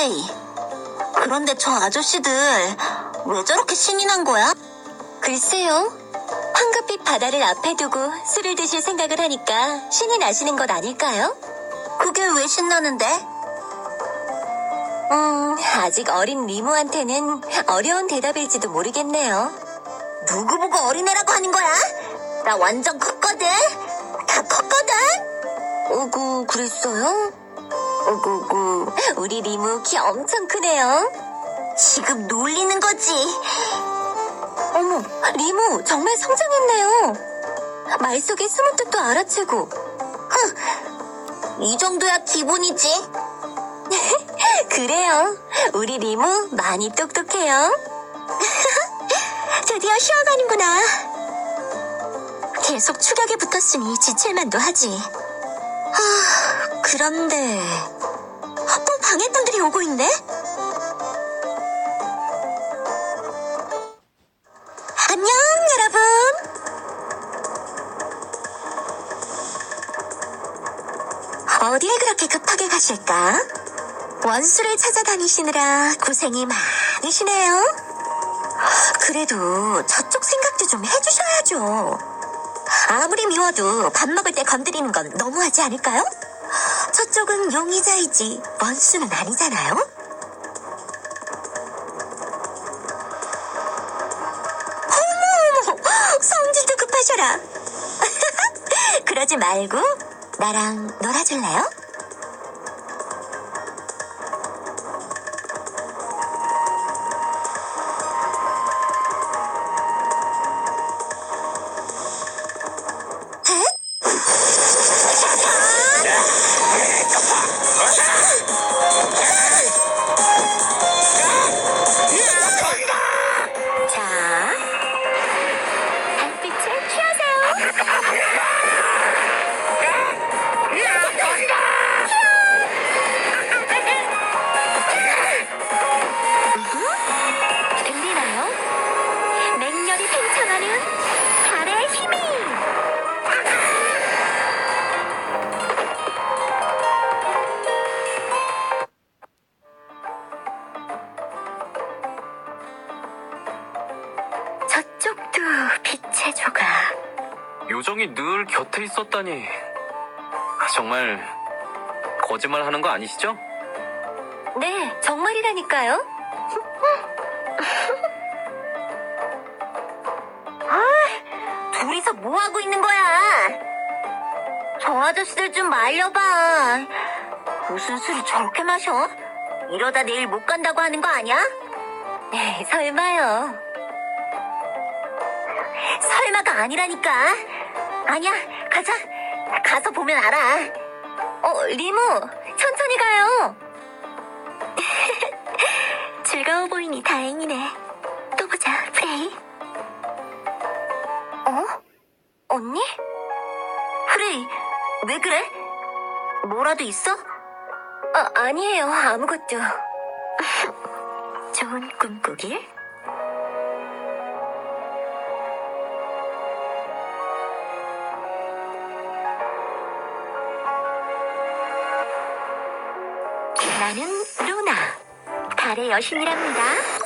프레이. 그런데 저 아저씨들 왜 저렇게 신이 난 거야? 글쎄요. 황급빛 바다를 앞에 두고 술을 드실 생각을 하니까 신이 나시는 것 아닐까요? 그게 왜 신나는데? 음, 아직 어린 리모한테는 어려운 대답일지도 모르겠네요. 누구 보고 어린애라고 하는 거야? 나 완전 컸거든. 다 컸거든. 오구, 그랬어요? 오구구, 우리 리모 키 엄청 크네요. 지금 놀리는 거지. 어머, 리모 정말 성장했네요. 말 속에 숨은 뜻도 알아채고. 이 정도야 기본이지. 그래요. 우리 리모 많이 똑똑해요. 드디어 쉬어가는구나. 계속 추격에 붙었으니 지칠만도 하지. 아, 그런데 또 방해꾼들이 오고 있네? 안녕, 여러분. 어딜 그렇게 급하게 가실까? 원수를 찾아다니시느라 고생이 많으시네요. 그래도 저쪽 생각도 좀 해주셔야죠. 아무리 미워도 밥 먹을 때 건드리는 건 너무하지 않을까요? 저쪽은 용의자이지 원수는 아니잖아요. 어머, 어머, 성질도 급하셔라. 그러지 말고 나랑 놀아줄래요? 요정이 늘 곁에 있었다니. 아, 정말 거짓말 하는 거 아니시죠? 네, 정말이라니까요. 둘이서 뭐 하고 있는 거야? 저 아저씨들 좀 말려봐. 무슨 술을 저렇게 마셔? 이러다 내일 못 간다고 하는 거 아니야? 네, 설마요. 설마가 아니라니까. 아니야, 가자. 가서 보면 알아. 어, 리모, 천천히 가요. 즐거워 보이니 다행이네. 또 보자, 프레이. 어? 언니? 프레이, 왜 그래? 뭐라도 있어? 아, 아니에요, 아무것도. 좋은 꿈 꾸길. 나는 루나, 달의 여신이랍니다.